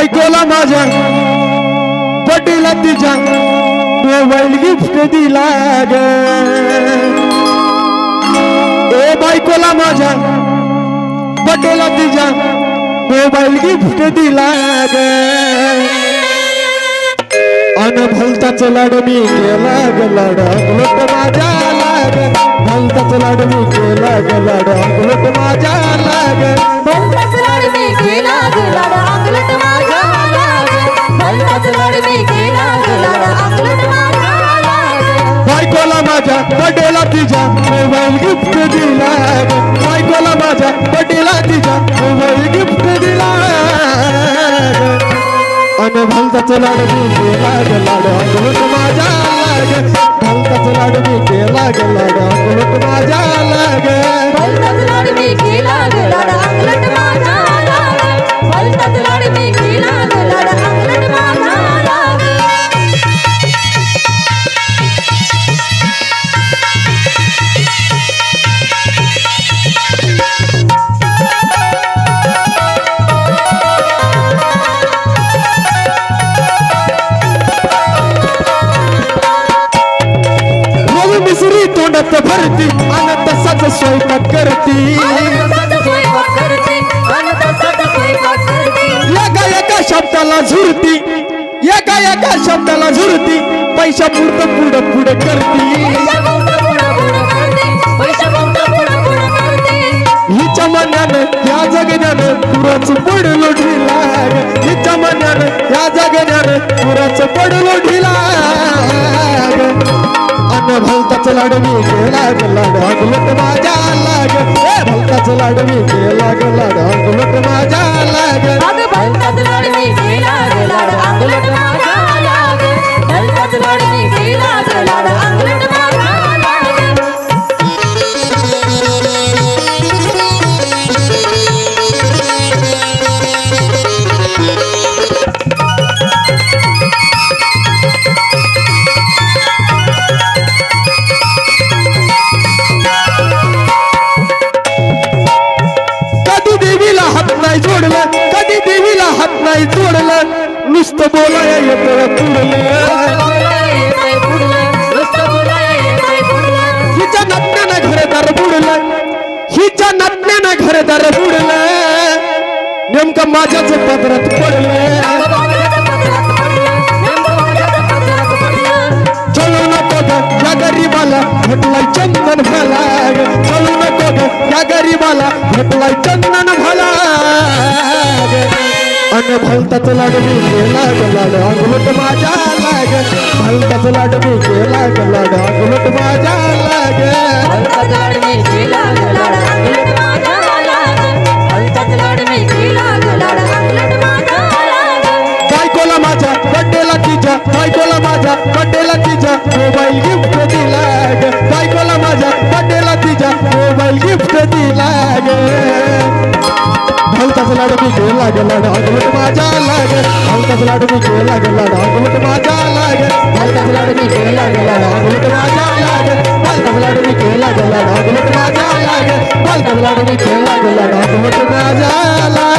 बायकोला माझ्या. पटीला तिच्या मोबाईल गिफ्ट दिला ग. ए बायकोला माझ्या. पटेला तिच्या मोबाईल गिफ्ट दिला ग. अन भलताच लाड मी केला ग लाड अंगलट माझ्या लाग. भलताच लाड मी केला ग लाड अंगलट माझ्या लाग. भलताच लाड मी केला तिच्या मोबाईल गिफ्ट दिला बायकोला माझ्या पटेला तिच्या मोबाईल गिफ्ट दिला आणि भलताच लाड मी केला ग लाड अंगलट माझ्या लाग भलताच लाड मी केला ग लाड अंगलट माझ्या मिसरी भरती अनंत सज स्वयंपाक करती. एका एका शब्दाला झुरती एका एका शब्दाला झुरती पैशा पुढं पुढं पुढं करती. हिच्या मनानं या जगण्यानं पुराच पडलो ढिला हिच्या मनानं या जगण्यानं पुराच पडलो ढिला भलताच लाड मी केला ग लाड. अंगलट माझ्या लाग. ए भलताच लाड मी केला ग लाड. अंगलट माझ्या नाही जोडलं कधी देवीला हात नाही जोडलं. नुसतं बोलाय येत पुढलं. हिच्या नात्यानं घरदार बुडलं. हिच्या नात्यानं घरदार बुडलं. नेमकं माझ्याच पदरात पडलं. या गरीबाला भेटलाय चंदन चलू नको या गरीबाला भेटलाय चंदन भलताच लाडू मी केला ग लाड. अंगलट माझ्या लाग भलताच लाडू मी केला ग ग माझ्या लाग. भलताच लाड मी खेळ लागला लाड माझ्या लाग. भलताच लाड मी खेळ लागला लाड माझ्या लाग. भलताच लाड मी खेळ लागला लाड माझ्या लाग. भलताच लाड मी खेळ लागला लाड माझ्या माझ्या